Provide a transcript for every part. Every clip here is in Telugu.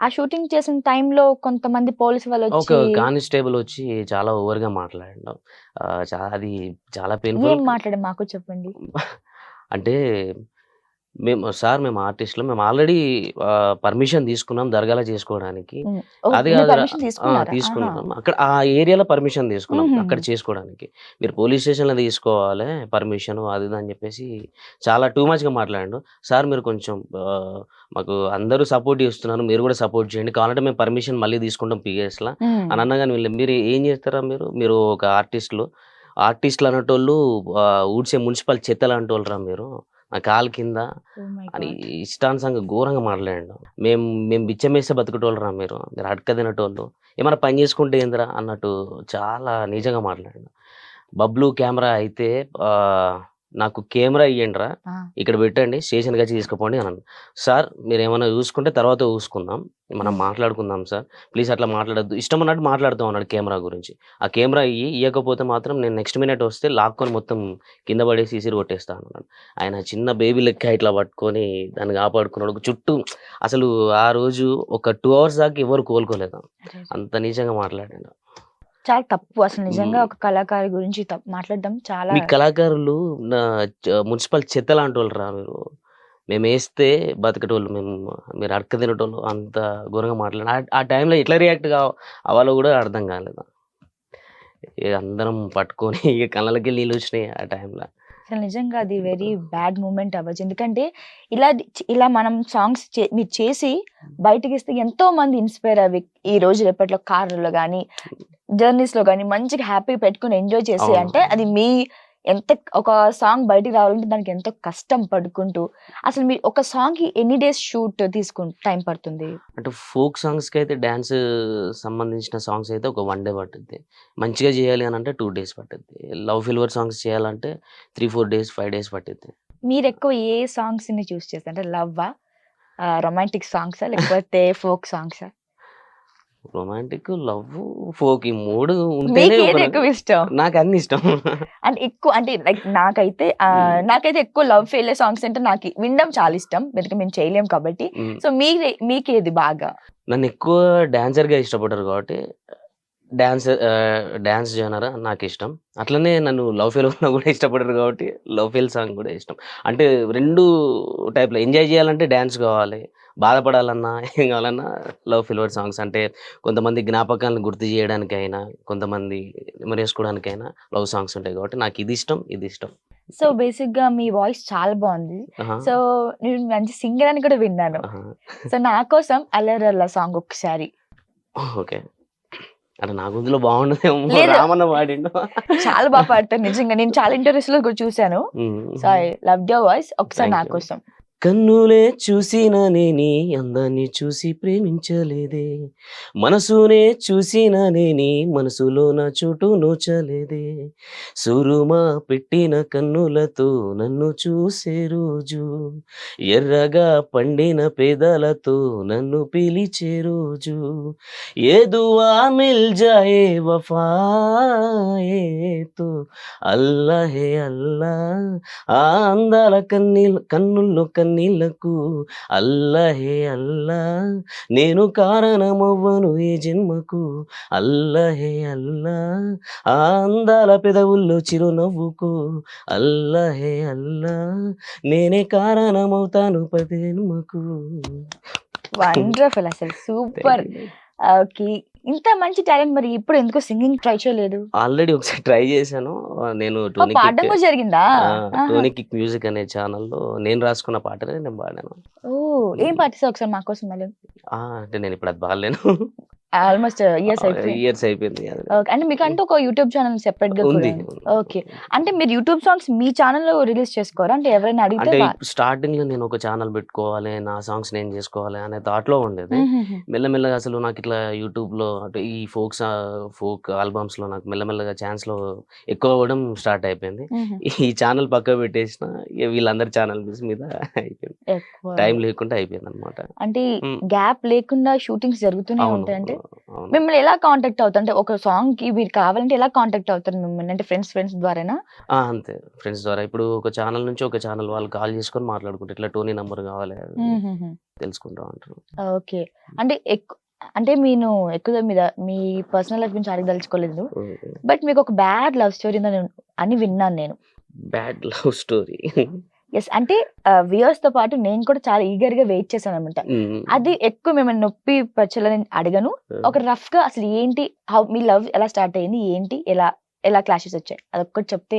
ఆ షూటింగ్ చేసిన టైంలో కొంతమంది పోలీసు వాళ్ళు ఒక కానిస్టేబుల్ వచ్చి చాలా ఓవర్గా మాట్లాడడం అది చాలా ఏం పెయిన్ఫుల్ మాట్లాడే మాకు చెప్పండి? అంటే మేము సార్ మేము ఆర్టిస్టులు మేము ఆల్రెడీ పర్మిషన్ తీసుకున్నాం దర్గాలో చేసుకోవడానికి. అది తీసుకున్నాం. అక్కడ ఆ ఏరియాలో పర్మిషన్ తీసుకున్నాం. అక్కడ చేసుకోవడానికి. మీరు పోలీస్ స్టేషన్లో తీసుకోవాలి పర్మిషన్ అది అని చెప్పేసి చాలా టూ గా మాట్లాడాడు. సార్ మీరు కొంచెం మాకు అందరూ సపోర్ట్ చేస్తున్నారు మీరు కూడా సపోర్ట్ చేయండి. కావాలంటే మేము పర్మిషన్ మళ్ళీ తీసుకుంటాం పిఎస్లో. అని అనగానే వీళ్ళు మీరు ఏం చేస్తారా మీరు? మీరు ఒక ఆర్టిస్టులు ఆర్టిస్టులు అనేటోళ్ళు ఊడ్చే మున్సిపల్ చెత్తలు అంటోళ్ళరా మీరు? నా కాలు కింద అని. ఇష్టానుసంగా ఘోరంగా మాట్లాడాడు. మేము మేము బిచ్చమేస్తే బతుకుటోళ్ళరా మీరు. మీరు అడక తినటోళ్ళు. ఏమైనా పని చేసుకుంటే ఏందిరా అన్నట్టు చాలా నిజంగా మాట్లాడాడు. బబ్లు కెమెరా అయితే నాకు కెమెరా ఇయ్యండిరా. ఇక్కడ పెట్టండి స్టేషన్ వచ్చి తీసుకుపోండి అన్నాను సార్ మీరు ఏమైనా చూసుకుంటే తర్వాత చూసుకుందాం. మనం మాట్లాడుకుందాం సార్. ప్లీజ్ అట్లా మాట్లాడద్దు. ఇష్టం అన్నట్టు మాట్లాడుతాం అన్నాడు కెమెరా గురించి. ఆ కెమెరా ఇయ్యి ఇవ్వకపోతే మాత్రం నేను నెక్స్ట్ మినిట్ వస్తే లాక్కొని మొత్తం కింద పడేసి ఇసిరి కొట్టేస్తాను అన్నాడు. ఆయన చిన్న బేబీ లెక్క ఇట్లా పట్టుకొని దాన్ని కాపాడుకున్నాడు. చుట్టూ అసలు ఆ రోజు ఒక టూ అవర్స్ దాకా ఎవరు కోలుకోలేదు. అంత నిజంగా మాట్లాడాడు. చాలా తప్పు. అసలు నిజంగా. ఒక కళాకారు గురించి తప్పు మాట్లాడడం చాలా మీ కళాకారులు నా మున్సిపల్ చెత్త లాంటి వాళ్ళు రా మీరు. మేము వేస్తే బతకటోళ్ళు మేము మీరు అడక తినటోళ్ళు అంత ఘోరంగా మాట్లాడి ఆ- టైంలో ఎట్లా రియాక్ట్ అవ్వాలో కూడా అర్థం కాలేదు? అందరం పట్టుకొని ఇక కళ్ళకి నీళ్ళు వచ్చినాయి ఆ టైంలో. అసలు నిజంగా అది వెరీ బ్యాడ్ మూమెంట్ అవ్వచ్చు. ఎందుకంటే ఇలా ఇలా మనం సాంగ్స్ మీరు చేసి బయటకి ఇస్తే ఎంతో మంది ఇన్స్పైర్ అవి ఈ రోజు రేపట్లో కార్లలో కానీ జర్నీస్లో కానీ మంచిగా హ్యాపీ పెట్టుకుని ఎంజాయ్ చేసి. అంటే అది మీ ఎంత ఒక సాంగ్ బయటికి రావాలంటే దానికి ఎంతో కష్టం పడుకుంటూ అసలు మీ ఒక సాంగ్కి ఎన్ని డేస్ షూట్ తీసుకు టైం పడుతుంది? అంటే ఫోక్ సాంగ్స్కి అయితే డ్యాన్స్ సంబంధించిన సాంగ్స్ అయితే ఒక వన్ డే పట్టుద్ది మంచిగా చేయాలి అని అంటే టూ డేస్ పట్టుద్ది లవ్ ఫిల్వర్ సాంగ్స్ చేయాలంటే three four days five days పట్టుద్ది మీరు ఎక్కువ ఏ సాంగ్స్ని చూస్ చేస్తారు? అంటే లవ్ రొమాంటిక్ సాంగ్సా లేకపోతే ఫోక్ సాంగ్సా రొమాంటిక్ లవ్ ఫోక్ ఈ మూడు ఉంటేనే ఎక్కువ ఇష్టం? నాకు అన్ని ఇష్టం. అంటే ఎక్కువ అంటే లైక్ నాకైతే. నాకైతే ఎక్కువ లవ్ ఫెయిల్ సాంగ్స్ అంటే నాకు వినడం చాలా ఇష్టం. ఎందుకంటే మేము చేయలేం కాబట్టి. సో మీ మీకేది బాగా? నన్ను ఎక్కువ dancer గా ఇష్టపడ్డారు కాబట్టి డాన్స్ డాన్స్ జనర్ నాకు ఇష్టం అట్లనే నన్ను లవ్ ఫెయిల్ ఉన్నా కూడా ఇష్టపడ్డారు కాబట్టి లవ్ ఫెయిల్ సాంగ్ కూడా ఇష్టం. అంటే రెండు టైప్లో ఎంజాయ్ చేయాలంటే డ్యాన్స్ కావాలి. బాధపడాలన్నా ఏం కావాలన్నా లవ్ ఫిల్వర్ సాంగ్స్. అంటే కొంతమంది జ్ఞాపకాలను గుర్తు చేయడానికైనా కొంతమంది మెరేసుకోవడానికైనా లవ్ సాంగ్స్ ఉంటాయి కాబట్టి నాకు ఇది ఇష్టం ఇది ఇష్టం. సో బేసిక్గా మీ వాయిస్ చాలా బాగుంది. సో నేను మంచి సింగర్ అని కూడా విన్నాను. సో నా కోసం అల్లరల్ల సాంగ్ ఒకసారి. ఓకే. అంటే నా గొంతులో బాగుండదేమో. రామన్న పాడిండు చాలా బాగా పాడతారు నిజంగా నేను చాలా ఇంటర్వ్యూస్లో కూడా చూసాను ఉమ్. So I love your voice ఒకసారి నా. కోసం కన్నులే చూసిననే నీ అందాన్ని చూసి ప్రేమించలేదే. మనసునే చూసిననే నీ మనసులో నా చోటు నోచలేదే. సురుమా పెట్టిన కన్నులతో నన్ను చూసే రోజు ఎర్రగా పండిన పేదలతో నన్ను పిలిచే రోజు. ఏదువా మిల్ జాయే వఫాయే తో అల్లా అల్లా. ఆ అందాల కన్నీళ్ళ కన్నుల్లో కన్ను కన్నీళ్ళకు అల్లా హే అల్లా. నేను కారణమవ్వను ఈ జన్మకు అల్లా హే అల్లా. ఆ అందాల పెదవుల్లో చిరునవ్వుకు అల్లా హే అల్లా. నేనే కారణమవుతాను ప్రతి జన్మకు. వండర్ఫుల్ అసలు సూపర్ ఓకే. ఇంత మంచి టాలెంట్ మరి ఇప్పుడు ఎందుకు సింగింగ్ ట్రై చేయలేదు? ఆల్రెడీ ఒకసారి ట్రై చేశాను. నేను ఓ, టోనీ పాడడం కూడా జరిగిందా? ఆహా. టోనీ కిక్ మ్యూజిక్ అనే ఛానల్లో నేను రాసుకున్న పాటనే నేను పాడాను. ఓ ఏం పాటిస్తా ఒకసారి మా కోసం మళ్ళీ అంటే నేను ఇప్పుడు అది పాడలేను. ఆల్మోస్ట్ ఇయర్స్ అయిపోయింది ఇయర్స్ అయిపోయింది అంటే మీకు అంటే ఒక యూట్యూబ్ ఛానల్ సెపరేట్గా ఉంది. ఓకే అంటే మీరు యూట్యూబ్ సాంగ్స్ మీ ఛానల్లో రిలీజ్ చేసుకోరా అంటే ఎవరైనా అడిగితే స్టార్టింగ్లో నేను ఒక ఛానల్ పెట్టుకోవాలి నా సాంగ్స్ నేను చేసుకోవాలి అనే థాట్లో ఉండేది. మెల్లమెల్లగా అసలు నాకు ఇట్లా యూట్యూబ్లో అంటే ఈ ఫోక్ ఫోక్ ఆల్బమ్స్లో నాకు మెల్లమెల్లగా ఛాన్స్లో ఎక్కువ అవ్వడం స్టార్ట్ అయిపోయింది. ఈ ఛానల్ పక్క పెట్టేసిన వీళ్ళందరి ఛానల్ మీద అయిపోయింది. టైం లేకుండా అయిపోయింది అనమాట అంటే. గ్యాప్ లేకుండా షూటింగ్స్ జరుగుతూనే ఉంటాయంటే అవును. మిమ్మల్ని ఎలా కాంటాక్ట్ అవుతారు? అంటే ఒక సాంగ్కి మీరు కావాలంటే ఎలా కాంటాక్ట్ అవుతారు మిమ్మల్ని? అంటే ఫ్రెండ్స్ ఫ్రెండ్స్ ద్వారానా! అంతే. ఫ్రెండ్స్ ద్వారా. ఇప్పుడు ఒక ఛానల్ నుంచి ఒక ఛానల్ వాళ్ళు కాల్ చేసుకొని మాట్లాడుకుంటారు. ఇట్లా టోనీ నంబర్ కావాలి తెలుసుకుంటా ఉంటారు ఓకే. అంటే ఎక్కువ అంటే నేను ఎక్కువ మీద మీ పర్సనల్ లైఫ్ గురించి అడగదలుచుకోలేదు బట్ మీకు ఒక బ్యాడ్ లవ్ స్టోరీ అని విన్నాను నేను. Bad love story? ఎస్ అంటే వ్యూయర్స్తో పాటు నేను కూడా చాలా ఈగర్గా వెయిట్ చేశాను అనమాట అది ఎక్కువ మిమ్మల్ని నొప్పి పరచాలని అడగను. ఒక రఫ్గా అసలు ఏంటి హౌ మీ లవ్ ఎలా స్టార్ట్ అయింది ఏంటి ఎలా ఎలా క్లాషెస్ వచ్చాయి అదొక్కటి చెప్తే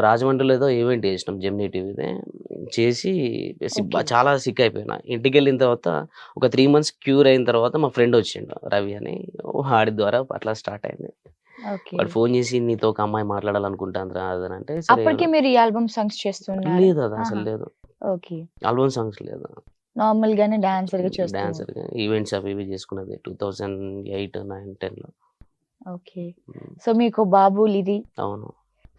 రాజమండ్రిలో ఏదో ఈవెంట్ చేసినాం జెమినీ టీవీదే. చేసి. చాలా సిక్ అయిపోయినా. ఇంటికి వెళ్ళిన తర్వాత ఒక త్రీ మంత్స్ క్యూర్ అయిన తర్వాత మా ఫ్రెండ్ వచ్చిండు రవి అని. వాడి ద్వారా అట్లా స్టార్ట్ అయింది. వాడు ఫోన్ చేసి నీతో ఒక అమ్మాయి మాట్లాడాలనుకుంటాను రా అంటే అప్పటికి మీరు ఈ ఆల్బమ్ సాంగ్స్ చేస్తున్నారు. లేదు అది అసలు. లేదు. ఓకే. ఆల్బమ్ సాంగ్స్ లేదు. నార్మల్ గానే డాన్సర్గా చేస్తున్నారు. డాన్సర్ ఈవెంట్స్ అవి ఇవి చేసుకున్నది టూ థౌజండ్ ఎయిట్ నైన్ టెన్లో ఓకే సో మీకు బాబు ఇది అవును.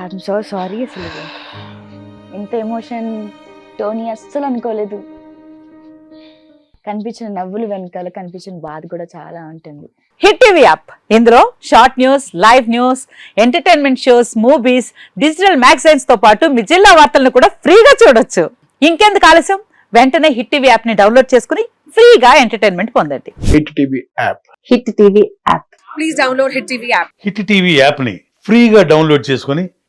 ఐఎమ్ సో సారీ అసలు. ఇంత ఎమోషన్ టోనీ అస్సలు అనుకోలేదు. కనిపించిన నవ్వులు వెనకాల కనిపించిన బాధ కూడా చాలా ఉంటుంది. Hit TV app. ఇందులో short news live news entertainment shows movies digital మ్యాగజైన్స్తో పాటు మీ జిల్లా వార్తలను కూడా ఫ్రీగా చూడొచ్చు. ఇంకెందుకు ఆలస్యం? వెంటనే హిట్ టీవీ యాప్ని డౌన్లోడ్ చేసుకుని ఫ్రీగా ఎంటర్టైన్మెంట్ పొందండి. Hit TV app. Hit TV app. Please download Hit TV app. Hit TV యాప్ని ఫ్రీగా డౌన్లోడ్ చేసుకొని